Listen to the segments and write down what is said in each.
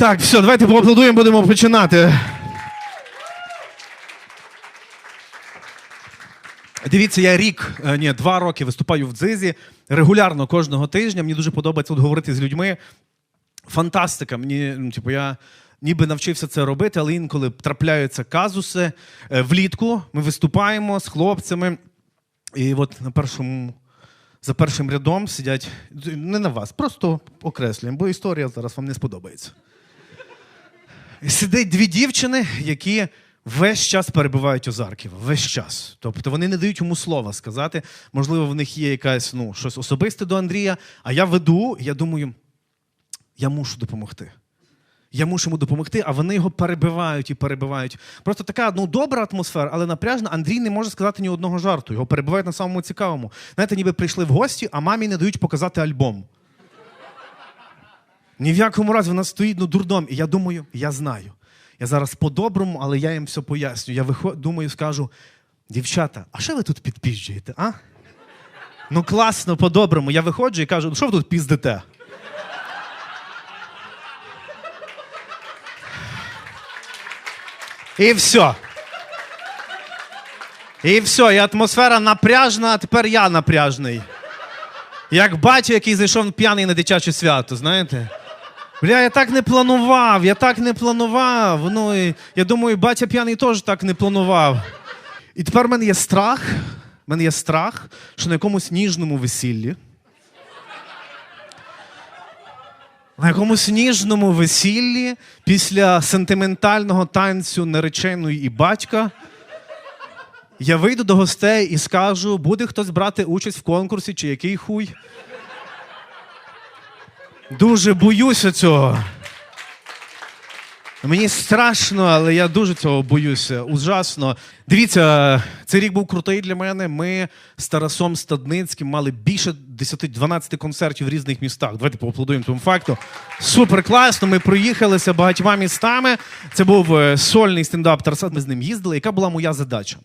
Так, все, давайте поаплодуємо, будемо починати. Дивіться, я рік, е, ні, два роки виступаю в дзизі регулярно кожного тижня. Мені дуже подобається тут говорити з людьми. Фантастика. Мені, ну, типу, я ніби навчився це робити, але інколи трапляються казуси. Е, Влітку ми виступаємо з хлопцями. І от на першому, за першим рядом сидять не на вас, просто окреслюємо, бо історія зараз вам не сподобається. Сидять дві дівчини, які весь час перебувають у Зарків. Весь час. Тобто вони не дають йому слова сказати. Можливо, в них є якась ну, щось особисте до Андрія. А я веду, я думаю, я мушу допомогти. Я мушу йому допомогти, а вони його перебивають і перебивають. Просто така ну, добра атмосфера, але напряжна. Андрій не може сказати ні одного жарту. Його перебивають на самому цікавому. Знаєте, ніби прийшли в гості, а мамі не дають показати альбом. Ні в якому разі вона стоїть ну, дурдом. І я думаю, я знаю. Я зараз по-доброму, але я їм все поясню. Я виход... думаю, скажу: дівчата, а що ви тут підпіжджуєте, а? Ну класно, по-доброму. Я виходжу і кажу, ну що ви тут піздите? І все. І все, і атмосфера напряжна, а тепер я напряжний. Як батько, який зайшов п'яний на дитяче свято, знаєте? Бля, я так не планував, я так не планував. Ну, і, я думаю, батя п'яний теж так не планував. І тепер в мене є страх. В мене є страх, що на якомусь ніжному весіллі. На якомусь ніжному весіллі після сентиментального танцю нареченої і батька. Я вийду до гостей і скажу, буде хтось брати участь в конкурсі чи який хуй. Дуже боюся цього. Мені страшно, але я дуже цього боюся. Ужасно. Дивіться, цей рік був крутий для мене. Ми з Тарасом Стадницьким мали більше 10-12 концертів в різних містах. Давайте поаплодуємо тому факту. Супер класно. Ми проїхалися багатьма містами. Це був е, сольний стендап Тараса. Ми з ним їздили. Яка була моя задача?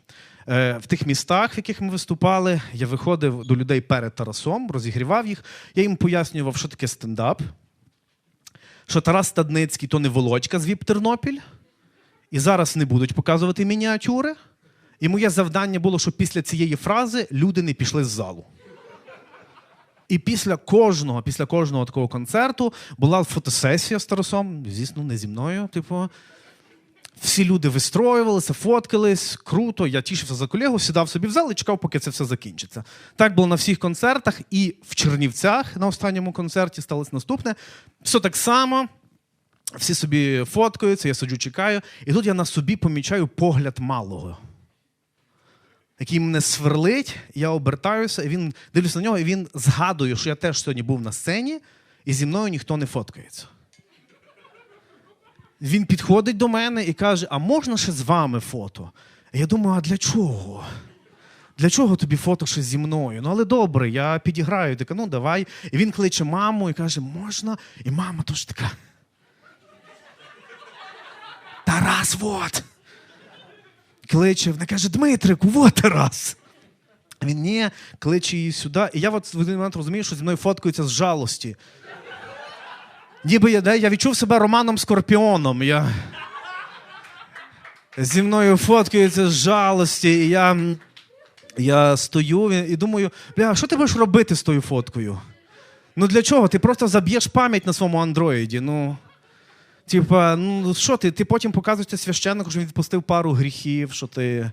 Е, В тих містах, в яких ми виступали, я виходив до людей перед Тарасом, розігрівав їх. Я їм пояснював, що таке стендап що Тарас Стадницький то не Володька з ВІП Тернопіль, і зараз не будуть показувати мініатюри. І моє завдання було, щоб після цієї фрази люди не пішли з залу. І після кожного, після кожного такого концерту була фотосесія з Тарасом, звісно, не зі мною. Типу, всі люди вистроювалися, фоткались, круто. Я тішився за колегу, сідав собі в зал і чекав, поки це все закінчиться. Так було на всіх концертах, і в Чернівцях на останньому концерті сталося наступне. Все так само. Всі собі фоткаються, я сиджу, чекаю. І тут я на собі помічаю погляд малого, який мене сверлить, я обертаюся, і він дивлюся на нього, і він згадує, що я теж сьогодні був на сцені, і зі мною ніхто не фоткається. Він підходить до мене і каже: А можна ще з вами фото? Я думаю, а для чого? Для чого тобі фото ще зі мною? Ну, але добре, я підіграю. Така, ну давай. І він кличе маму і каже, можна? І мама теж така. Тарас, вот. Кличе, вона каже, Дмитрику, вот Тарас. Він ні, кличе її сюди. І я в один момент розумію, що зі мною фоткаються з жалості. Ніби я, де, я відчув себе Романом Скорпіоном. Я... Зі мною фоткаються з жалості, і я, я стою і думаю, бля, що ти будеш робити з тою фоткою? Ну для чого? Ти просто заб'єш пам'ять на своєму андроїді. Ну, типа, ну що ти? Ти потім показуєш священнику, що він відпустив пару гріхів, що ти.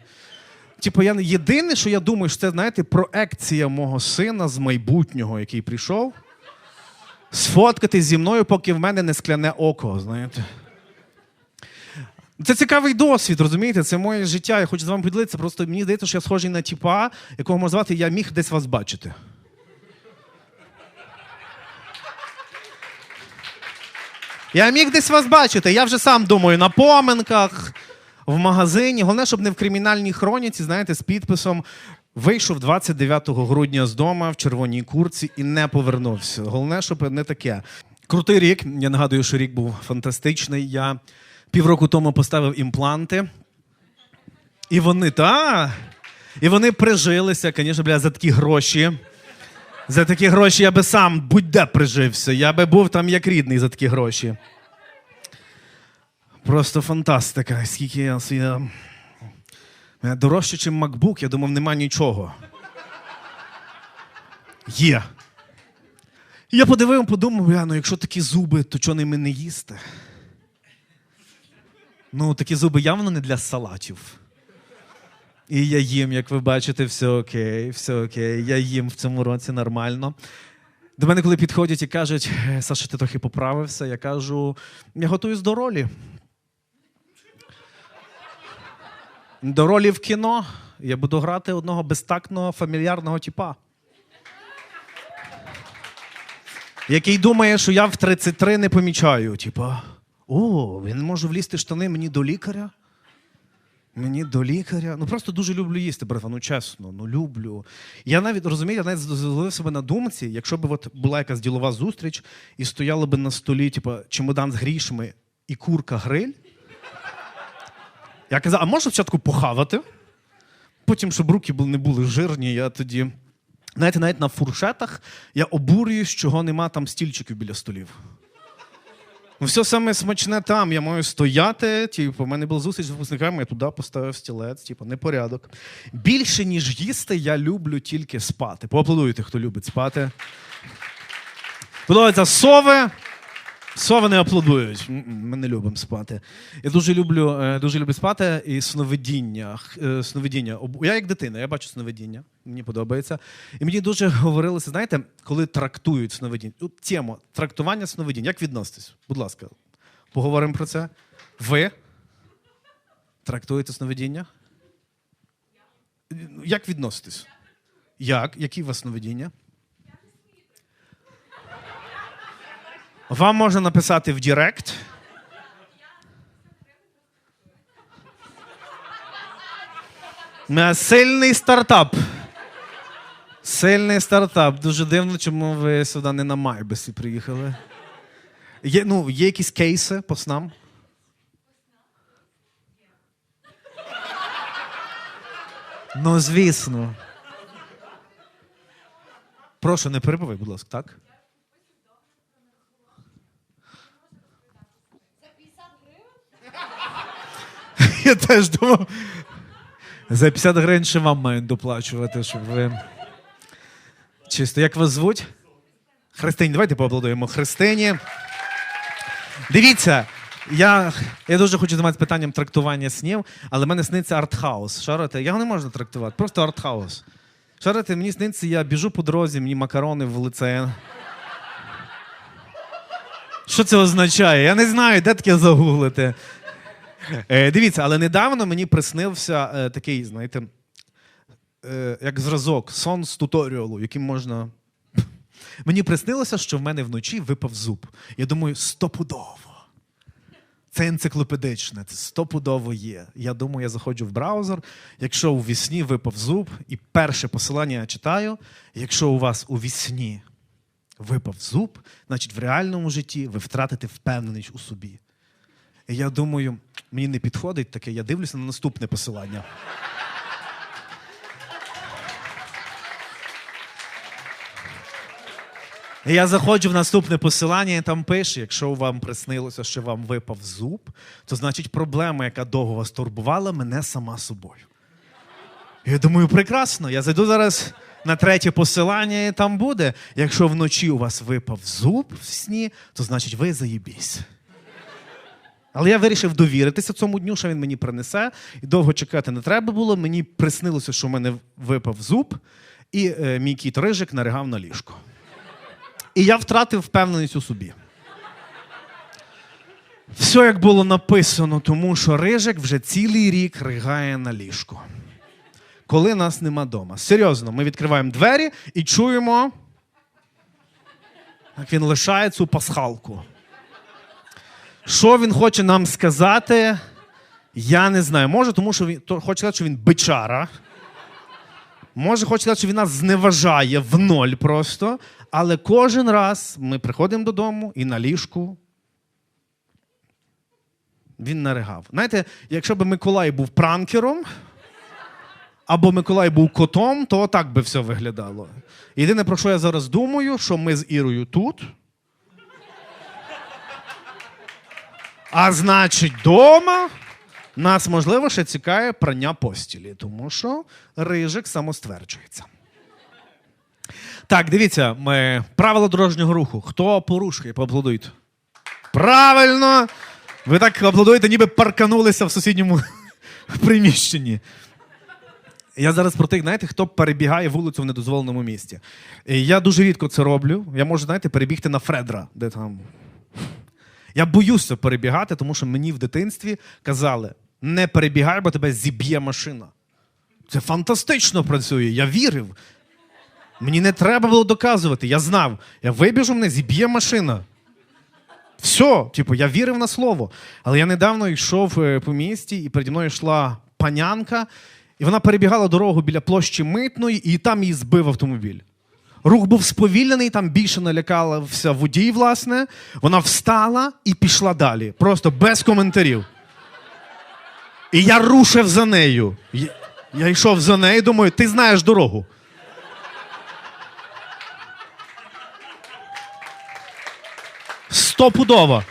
Типу, я єдине, що я думаю, що це, знаєте, проекція мого сина з майбутнього, який прийшов сфоткати зі мною, поки в мене не скляне око, знаєте. Це цікавий досвід, розумієте? Це моє життя. Я хочу з вами поділитися. Просто мені здається, що я схожий на тіпа, якого можна звати, я міг десь вас бачити. Я міг десь вас бачити. Я вже сам думаю, на поминках, в магазині. Головне, щоб не в кримінальній хроніці, знаєте, з підписом. Вийшов 29 грудня з дому в червоній курці і не повернувся. Головне, щоб не таке. Крутий рік. Я нагадую, що рік був фантастичний. Я півроку тому поставив імпланти. І вони, та. І вони прижилися, звісно, бля, за такі гроші. За такі гроші я би сам будь-де прижився. Я би був там як рідний за такі гроші. Просто фантастика. Скільки я. Я дорожче, ніж MacBook, я думав, нема нічого. Є. Я подивив, подумав, я, ну якщо такі зуби, то чого ними не їсти? Ну, такі зуби явно не для салатів. І я їм, як ви бачите, все окей, все окей. Я їм в цьому році нормально. До мене, коли підходять і кажуть, «Е, Саша, ти трохи поправився, я кажу, я готуюсь до ролі. До ролі в кіно я буду грати одного безтактного фамільярного типа. Який думає, що я в 33 не помічаю. Типа, о, він може влізти штани мені до лікаря. Мені до лікаря. Ну просто дуже люблю їсти, братва, ну чесно, ну люблю. Я навіть розумію, я навіть зловив себе на думці, якщо б от була якась ділова зустріч і стояла б на столі, типу, чемодан з грішми і курка гриль. Я казав, а можна спочатку похавати? Потім, щоб руки не були жирні, я тоді. Знаєте, навіть на фуршетах я обурююсь, чого нема там стільчиків біля столів. Ну, все саме смачне там. Я маю стояти. Типу, у мене була зустріч з випускниками, я туди поставив стілець, типу, непорядок. Більше, ніж їсти, я люблю тільки спати. Поаплодуйте, хто любить спати. Подобається сови. Сови не аплодують. Ми не любимо спати. Я дуже люблю, е, дуже люблю спати і сновидіння. Е, сновидіння. Я як дитина, я бачу сновидіння. Мені подобається. І мені дуже говорилося, знаєте, коли трактують сновидіння. Тема трактування сновидінь. Як відноситесь? Будь ласка, поговоримо про це. Ви трактуєте сновидіння? Як відноситесь? Як? Які у вас сновидіння? Вам можна написати в Директ. Е, Сильний стартап. Сильний стартап. Дуже дивно, чому ви сюди не на Майбесі приїхали. Є, ну, є якісь кейси по снам? Ну, звісно. Прошу, не перебивай, будь ласка, так? Я теж думав. За 50 гривень ще вам мають доплачувати, щоб ви. Чисто, як вас звуть? Христині, давайте поаплодуємо Христині. Дивіться, я, я дуже хочу займатися питанням трактування снів, але в мене сниться артхаус. Шарите, його не можна трактувати, просто артхаус. Шарите, мені сниться, я біжу по дорозі, мені макарони в лице. Що це означає? Я не знаю, де таке загуглити. Е, дивіться, але недавно мені приснився е, такий, знаєте, е, як зразок, сон з туторіалу, яким можна. Мені приснилося, що в мене вночі випав зуб. Я думаю, стопудово. Це енциклопедичне, це стопудово є. Я думаю, я заходжу в браузер. Якщо у вісні випав зуб, і перше посилання я читаю, якщо у вас у вісні випав зуб, значить в реальному житті ви втратите впевненість у собі. І я думаю, мені не підходить таке, я дивлюся на наступне посилання. Я заходжу в наступне посилання, і там пише: якщо вам приснилося, що вам випав зуб, то значить проблема, яка довго вас турбувала, мене сама собою. Я думаю, прекрасно. Я зайду зараз на третє посилання, і там буде. Якщо вночі у вас випав зуб в сні, то значить ви заїбісь. Але я вирішив довіритися цьому дню, що він мені принесе, і довго чекати не треба було. Мені приснилося, що в мене випав зуб, і е, мій кіт рижик наригав на ліжко. І я втратив впевненість у собі. Все як було написано, тому що рижик вже цілий рік ригає на ліжку. Коли нас нема вдома. Серйозно, ми відкриваємо двері і чуємо, як він лишає цю пасхалку. Що він хоче нам сказати, я не знаю. Може, тому що він то, хоче сказати, що він бичара. Може, хоче сказати, що він нас зневажає в ноль просто. Але кожен раз ми приходимо додому і на ліжку він наригав. Знаєте, якщо б Миколай був пранкером, або Миколай був котом, то так би все виглядало. Єдине, про що я зараз думаю, що ми з Ірою тут. А значить, дома нас, можливо, ще цікає прання постілі, тому що рижик самостверджується. Так, дивіться, ми, правила дорожнього руху. Хто порушує, поаплодуйте. Правильно! Ви так аплодуєте, ніби парканулися в сусідньому приміщенні. Я зараз про тих, знаєте, хто перебігає вулицю в недозволеному місці. Я дуже рідко це роблю. Я можу, знаєте, перебігти на Фредра, де там. Я боюся перебігати, тому що мені в дитинстві казали: не перебігай, бо тебе зіб'є машина. Це фантастично працює. Я вірив. Мені не треба було доказувати. Я знав. Я вибіжу, мене зіб'є машина. Все, типу, я вірив на слово. Але я недавно йшов е, по місті, і переді мною йшла панянка, і вона перебігала дорогу біля площі митної, і там її збив автомобіль. Рух був сповільнений, там більше налякався водій, власне. Вона встала і пішла далі. Просто без коментарів. І я рушив за нею. Я, я йшов за нею, думаю, ти знаєш дорогу. Стопудово.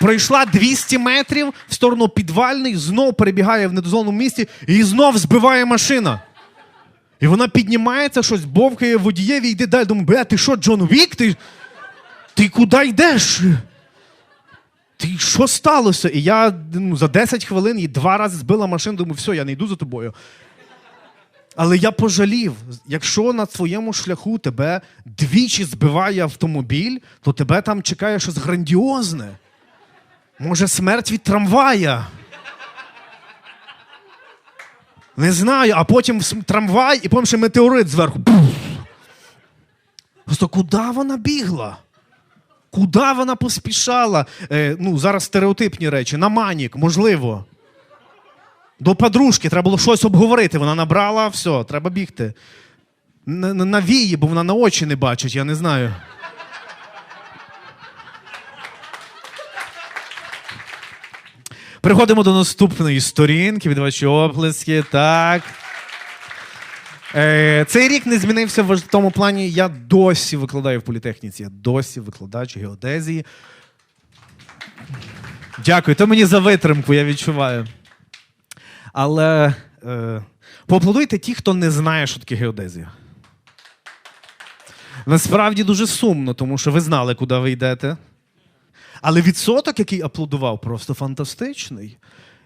Пройшла 200 метрів в сторону підвальний, знов перебігає в недозволеному місці і знов збиває машина. І вона піднімається, щось бовкає водієві і йде далі. Думаю, бля, ти що, Джон Вік? Ти, ти куди йдеш? Ти що сталося? І я ну, за 10 хвилин їй два рази збила машину, думаю, все, я не йду за тобою. Але я пожалів, якщо на своєму шляху тебе двічі збиває автомобіль, то тебе там чекає щось грандіозне. Може, смерть від трамвая. Не знаю, а потім трамвай, і потім ще метеорит зверху. Просто куди вона бігла? Куди вона поспішала? Е, ну, зараз стереотипні речі. На манік, можливо. До подружки треба було щось обговорити. Вона набрала, все, треба бігти. На, на, вії, бо вона на очі не бачить, я не знаю. Переходимо до наступної сторінки. Від ваші оплески. Так. Е, цей рік не змінився в тому плані. Я досі викладаю в політехніці. Я досі викладач геодезії. Дякую. То мені за витримку, я відчуваю. Але е, поаплодуйте ті, хто не знає, що таке геодезія. Насправді дуже сумно, тому що ви знали, куди ви йдете. Але відсоток, який аплодував, просто фантастичний.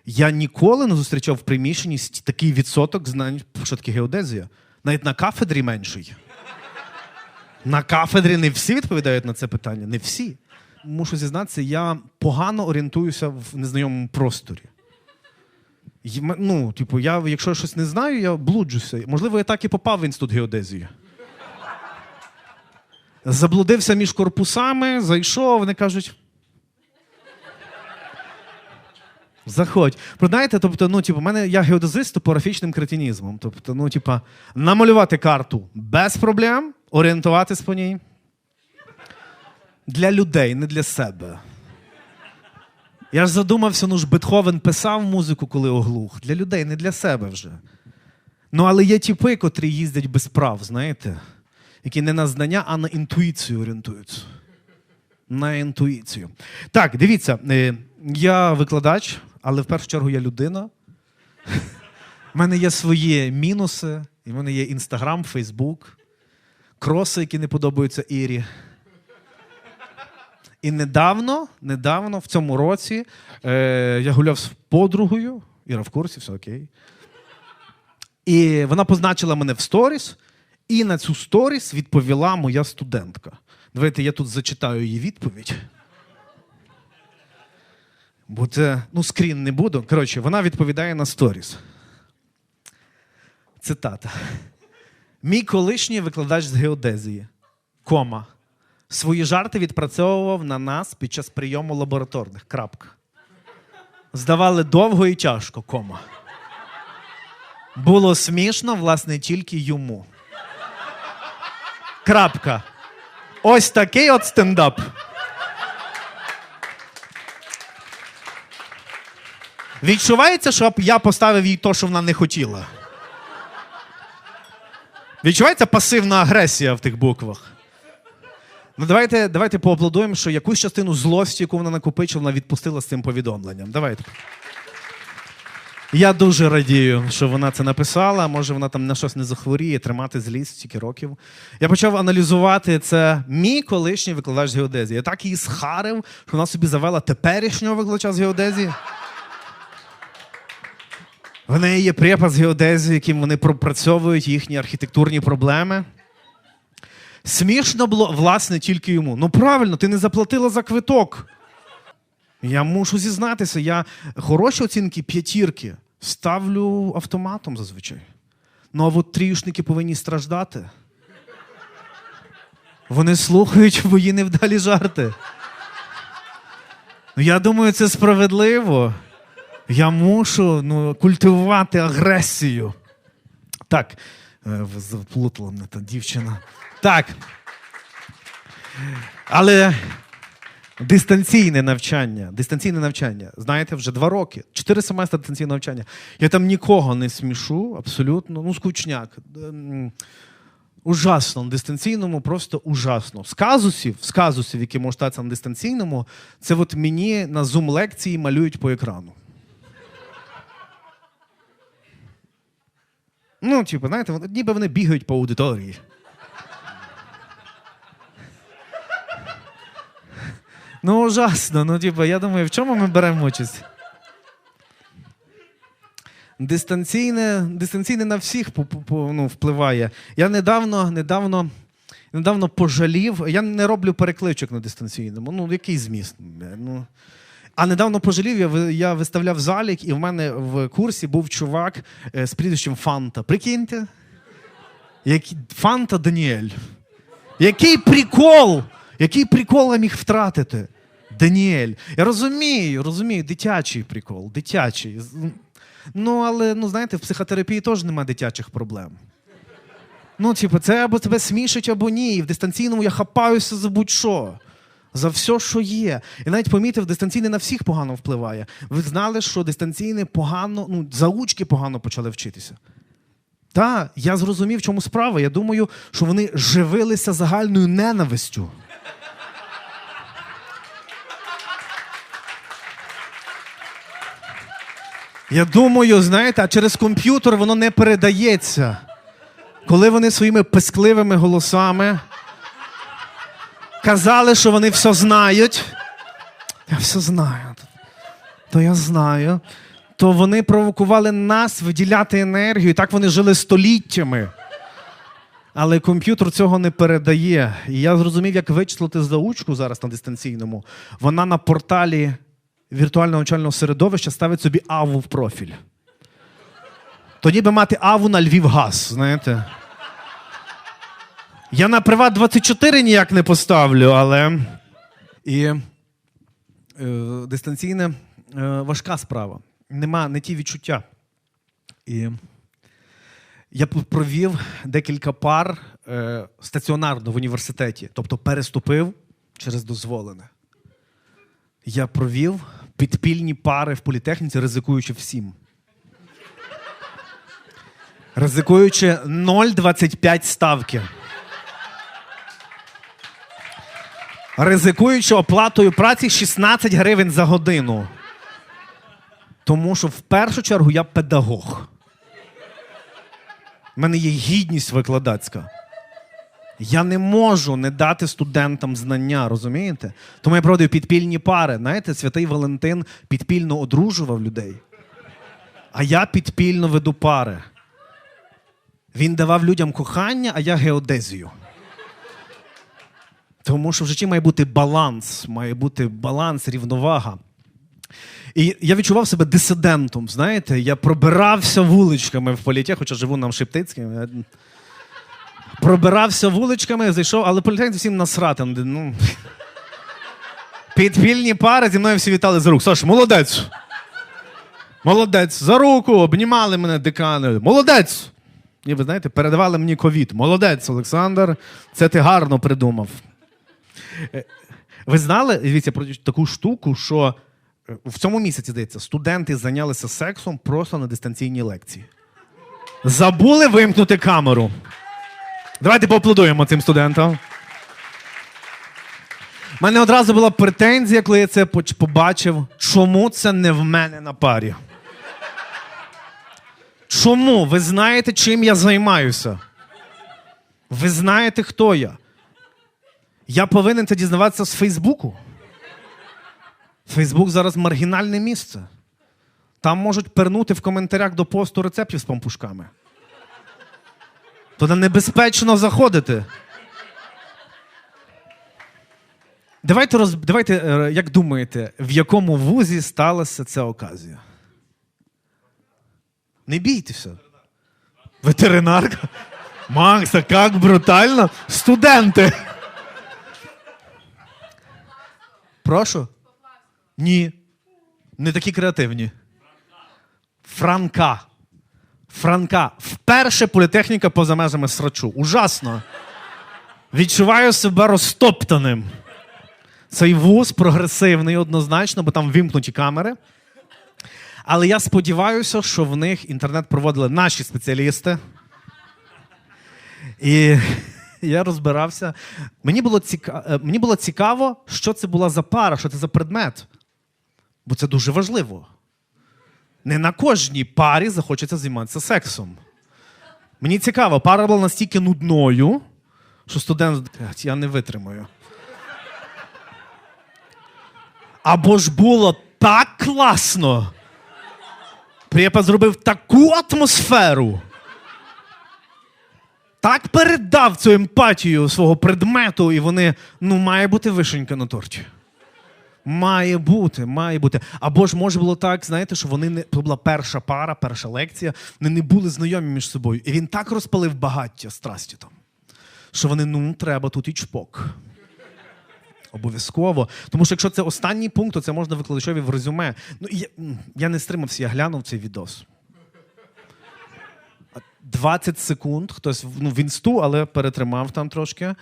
Я ніколи не зустрічав в приміщенні такий відсоток знань, що таке геодезія. Навіть на кафедрі менший. На кафедрі не всі відповідають на це питання. Не всі. Мушу зізнатися, я погано орієнтуюся в незнайомому просторі. Ну, типу, я, якщо я щось не знаю, я блуджуся. Можливо, я так і попав в інститут геодезії. Заблудився між корпусами, зайшов, вони кажуть. Заходь. Про знаєте, тобто, ну, типу, мене я геодезист з топографічним кретинізмом. Тобто, ну, типа, намалювати карту без проблем, орієнтуватись по ній. Для людей, не для себе. Я ж задумався, ну ж Бетховен писав музику, коли оглух. Для людей, не для себе вже. Ну, але є тіпи, котрі їздять без прав, знаєте, які не на знання, а на інтуїцію орієнтуються. На інтуїцію. Так, дивіться, е, я викладач, але в першу чергу я людина. У мене є свої мінуси, і в мене є Інстаграм, Фейсбук, кроси, які не подобаються Ірі. І недавно, недавно, в цьому році, е, я гуляв з подругою, Іра в курсі, все окей. І вона позначила мене в сторіс, і на цю сторіс відповіла моя студентка. Давайте я тут зачитаю її відповідь. Бо ну, скрін не буду. Коротше, вона відповідає на сторіс. Цитата. Мій колишній викладач з геодезії, кома, свої жарти відпрацьовував на нас під час прийому лабораторних. Крапка. Здавали довго і тяжко, кома. Було смішно, власне, тільки йому. Крапка. Ось такий от стендап. Відчувається, що я поставив їй то, що вона не хотіла. Відчувається пасивна агресія в тих буквах. Ну, давайте, давайте поаплодуємо, що якусь частину злості, яку вона накопичила, вона відпустила з цим повідомленням. Давайте. Я дуже радію, що вона це написала. Може, вона там на щось не захворіє, тримати злість стільки років. Я почав аналізувати це мій колишній викладач з геодезії. Я так її схарив, що вона собі завела теперішнього викладача з геодезії. В неї є препад з геодезії, яким вони пропрацьовують їхні архітектурні проблеми. Смішно було, власне, тільки йому. Ну правильно, ти не заплатила за квиток. Я мушу зізнатися, я хороші оцінки п'ятірки ставлю автоматом зазвичай. Ну а от тріюшники повинні страждати. Вони слухають мої невдалі жарти. Ну, я думаю, це справедливо. Я мушу ну, культивувати агресію. Так, е, заплутала мене та дівчина. Так. Але дистанційне навчання. Дистанційне навчання. Знаєте, вже два роки. Чотири семестри дистанційного навчання. Я там нікого не смішу, абсолютно. Ну, скучняк. Ем, Ужасно на дистанційному, просто ужасно. З казусів, з казусів, які можуть статися на дистанційному, це от мені на зум-лекції малюють по екрану. Ну, типу, знаєте, вони- ніби вони бігають по аудиторії. Ну, ужасно. Ну, типу, я думаю, в чому ми беремо участь? Дистанційне, дистанційне на всіх ну, впливає. Я недавно, недавно, недавно пожалів. Я не роблю перекличок на дистанційному. Ну, який зміст? Ну, а недавно пожалів, я, я виставляв залік, і в мене в курсі був чувак е, з прізвищем Фанта. Прикиньте? Який, Фанта Даніель. Який прикол! Який прикол я міг втратити? Даніель. Я розумію, розумію, дитячий прикол, дитячий. Ну, але ну, знаєте, в психотерапії теж немає дитячих проблем. Ну, типу, це або тебе смішить, або ні. В дистанційному я хапаюся за будь-що. За все, що є. І навіть помітив, дистанційне на всіх погано впливає. Ви знали, що дистанційне погано, ну, заучки погано почали вчитися. Так, я зрозумів, в чому справа. Я думаю, що вони живилися загальною ненавистю. Я думаю, знаєте, а через комп'ютер воно не передається. Коли вони своїми пискливими голосами казали, що вони все знають. Я все знаю. То я знаю. То вони провокували нас виділяти енергію, і так вони жили століттями. Але комп'ютер цього не передає. І я зрозумів, як вичислити заучку зараз на дистанційному. Вона на порталі віртуального навчального середовища ставить собі аву в профіль. То ніби мати аву на Львівгаз, знаєте. Я на Приват 24 ніяк не поставлю, але. І е, дистанційне е, важка справа. Нема не ті відчуття. І я провів декілька пар е, стаціонарно в університеті, тобто переступив через дозволене. Я провів підпільні пари в політехніці, ризикуючи всім. Ризикуючи 0,25 ставки. Ризикуючи оплатою праці 16 гривень за годину. Тому що в першу чергу я педагог. У мене є гідність викладацька. Я не можу не дати студентам знання, розумієте? Тому я проводив підпільні пари. Знаєте, святий Валентин підпільно одружував людей. А я підпільно веду пари. Він давав людям кохання, а я геодезію. Тому що в житті має бути баланс, має бути баланс, рівновага. І я відчував себе дисидентом, знаєте, я пробирався вуличками в політех, хоча живу на Шептицькому. Я... Пробирався вуличками, зайшов, але політехніці всім насрати. Ну... Підпільні пари зі мною всі вітали за руку. Саш, молодець. Молодець. За руку, обнімали мене декани. Молодець. І ви знаєте, передавали мені ковід. Молодець, Олександр. Це ти гарно придумав. Ви знали, дивіться, про таку штуку, що е, в цьому місяці, здається, студенти зайнялися сексом просто на дистанційній лекції. Забули вимкнути камеру. Давайте поаплодуємо цим студентам. У мене одразу була претензія, коли я це побачив. Чому це не в мене на парі? Чому? Ви знаєте, чим я займаюся? Ви знаєте, хто я? Я повинен це дізнаватися з Фейсбуку. Фейсбук зараз маргінальне місце. Там можуть пернути в коментарях до посту рецептів з пампушками. Туди небезпечно заходити. Давайте, роз... Давайте, е, як думаєте, в якому вузі сталася ця оказія? Не бійтеся. Ветеринарка? Макса, як брутально. Студенти. Прошу? Ні. Не такі креативні. Франка. Франка. Вперше політехніка поза межами срачу. Ужасно. Відчуваю себе розтоптаним. Цей вуз прогресивний однозначно, бо там вимкнуті камери. Але я сподіваюся, що в них інтернет проводили наші спеціалісти. І я розбирався. Мені було, ціка... е, Мені було цікаво, що це була за пара, що це за предмет. Бо це дуже важливо. Не на кожній парі захочеться займатися сексом. Мені цікаво, пара була настільки нудною, що студент, я не витримаю. Або ж було так класно. Препод зробив таку атмосферу. Так передав цю емпатію свого предмету, і вони, ну, має бути вишенька на торті. Має бути, має бути. Або ж може було так, знаєте, що вони не це була перша пара, перша лекція, вони не були знайомі між собою. І він так розпалив багаття страсті там, що вони, ну, треба тут і чпок. Обов'язково. Тому що якщо це останній пункт, то це можна викладачові в резюме. Ну, я, я не стримався, я глянув цей відос. 20 секунд, хтось ну, в інсту, але перетримав там трошки.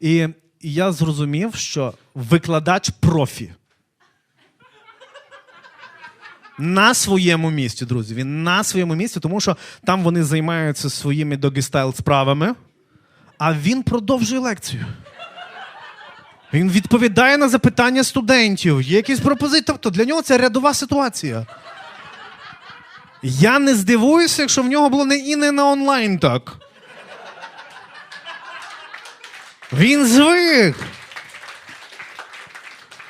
І, і я зрозумів, що викладач профі. На своєму місці, друзі. Він на своєму місці, тому що там вони займаються своїми догістайл справами, а він продовжує лекцію. Він відповідає на запитання студентів. Є якісь пропозиції. Тобто для нього це рядова ситуація. Я не здивуюся, якщо в нього було не і не на онлайн так. Він звик.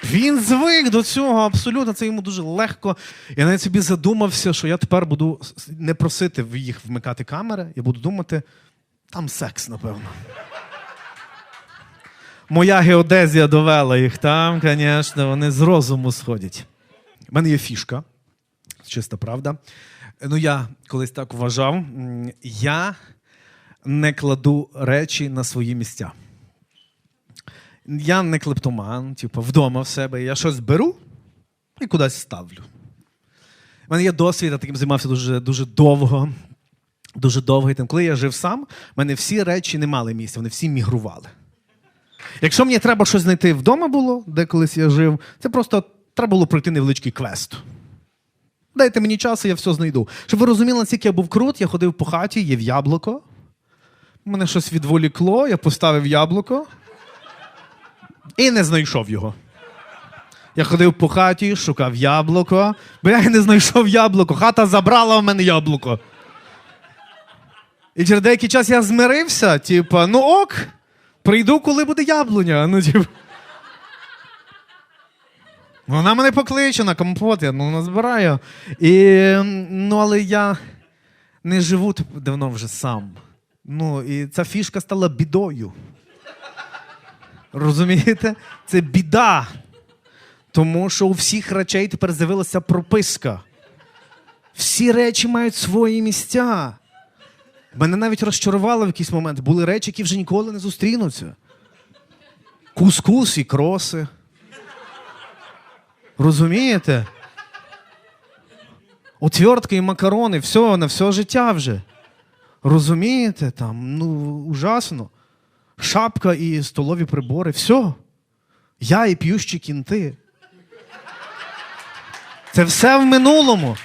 Він звик до цього абсолютно. Це йому дуже легко. Я навіть собі задумався, що я тепер буду не просити їх вмикати камери, я буду думати, там секс, напевно. Моя геодезія довела їх там, звісно, вони з розуму сходять. У мене є фішка, чиста правда. Ну, я колись так вважав. Я не кладу речі на свої місця. Я не клептоман, типу, вдома в себе. Я щось беру і кудись ставлю. У мене є досвід, я таким займався дуже, дуже довго. Дуже довго. І тим, коли я жив сам, в мене всі речі не мали місця, вони всі мігрували. Якщо мені треба щось знайти вдома було, де колись я жив, це просто треба було пройти невеличкий квест. Дайте мені час, і я все знайду. Щоб ви розуміли, наскільки я був крут, я ходив по хаті, їв яблуко. Мене щось відволікло, я поставив яблуко і не знайшов його. Я ходив по хаті, шукав яблуко, бо я не знайшов яблуко. Хата забрала в мене яблуко. І через деякий час я змирився, типа, ну ок, прийду, коли буде яблуня. Ну, типу. Вона мене покличе на компот, я ну, назбираю. І, ну, але я не живу давно вже сам. Ну, і ця фішка стала бідою. Розумієте? Це біда. Тому що у всіх речей тепер з'явилася прописка. Всі речі мають свої місця. Мене навіть розчарувало в якийсь момент. Були речі, які вже ніколи не зустрінуться. Кускус і кроси. Розумієте? Отвертки і макарони, все, на все життя вже. Розумієте? Там, ну, ужасно. Шапка і столові прибори, все. Я і п'ющі кінти. Це все в минулому.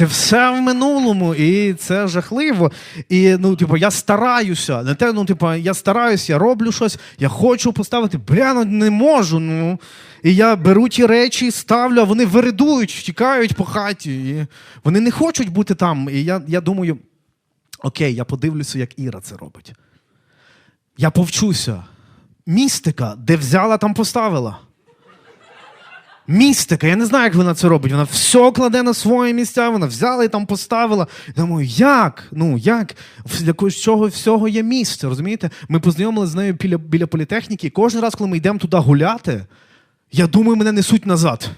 Це все в минулому, і це жахливо. І ну, типу, я стараюся. Не те, ну, типу, я стараюся, я роблю щось, я хочу поставити, бля, ну не можу. Ну. І я беру ті речі, ставлю, а вони виридують, втікають по хаті. І вони не хочуть бути там. І я, я думаю, окей, я подивлюся, як Іра це робить. Я повчуся. Містика, де взяла, там поставила. Містика, я не знаю, як вона це робить. Вона все кладе на свої місця, вона взяла і там поставила. Думаю, як? Ну як? Для чого всього є місце, розумієте? Ми познайомилися з нею біля, біля політехніки, і кожен раз, коли ми йдемо туди гуляти, я думаю, мене несуть назад.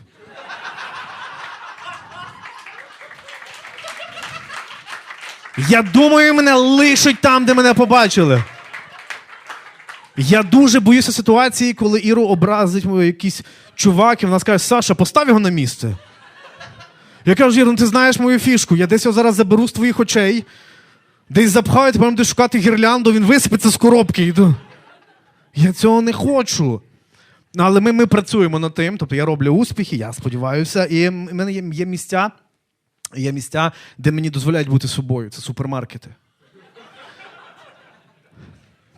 Я думаю, мене лишуть там, де мене побачили. Я дуже боюся ситуації, коли Іру образить якийсь чувак, і вона скаже: Саша, постав його на місце. Я кажу, Іра, ну ти знаєш мою фішку, я десь його зараз заберу з твоїх очей, десь запхаю, тепер буде шукати гірлянду, він висипеться з коробки. Йду. Я цього не хочу. Але ми, ми працюємо над тим, тобто я роблю успіхи, я сподіваюся, і в мене є, є місця, є місця, де мені дозволяють бути собою. Це супермаркети.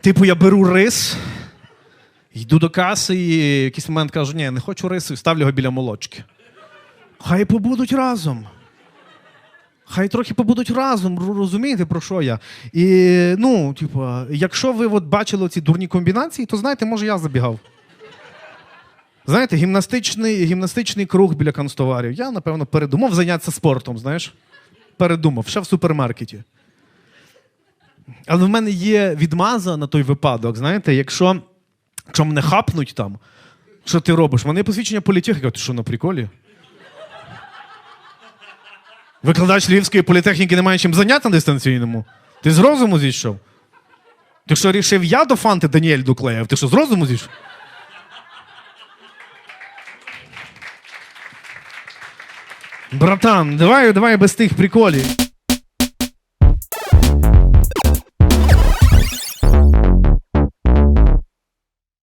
Типу, я беру рис, йду до каси і в якийсь момент кажу, ні, не хочу рису, і ставлю його біля молочки. Хай побудуть разом. Хай трохи побудуть разом, розумієте, про що я? І ну, типу, якщо ви от бачили ці дурні комбінації, то знаєте, може я забігав. Знаєте, гімнастичний, гімнастичний круг біля канцтоварів. Я, напевно, передумав зайнятися спортом, знаєш? Передумав, ще в супермаркеті. Але в мене є відмаза на той випадок, знаєте, якщо, якщо мене хапнуть там, що ти робиш? У мене є посвідчення політехніка, ти що на приколі? Викладач Львівської політехніки не має чим зайняти на дистанційному. Ти з розуму зійшов? Ти що рішив я до фанти Даніель доклеїв? Ти що з розуму зійшов? Братан, давай, давай без тих приколів.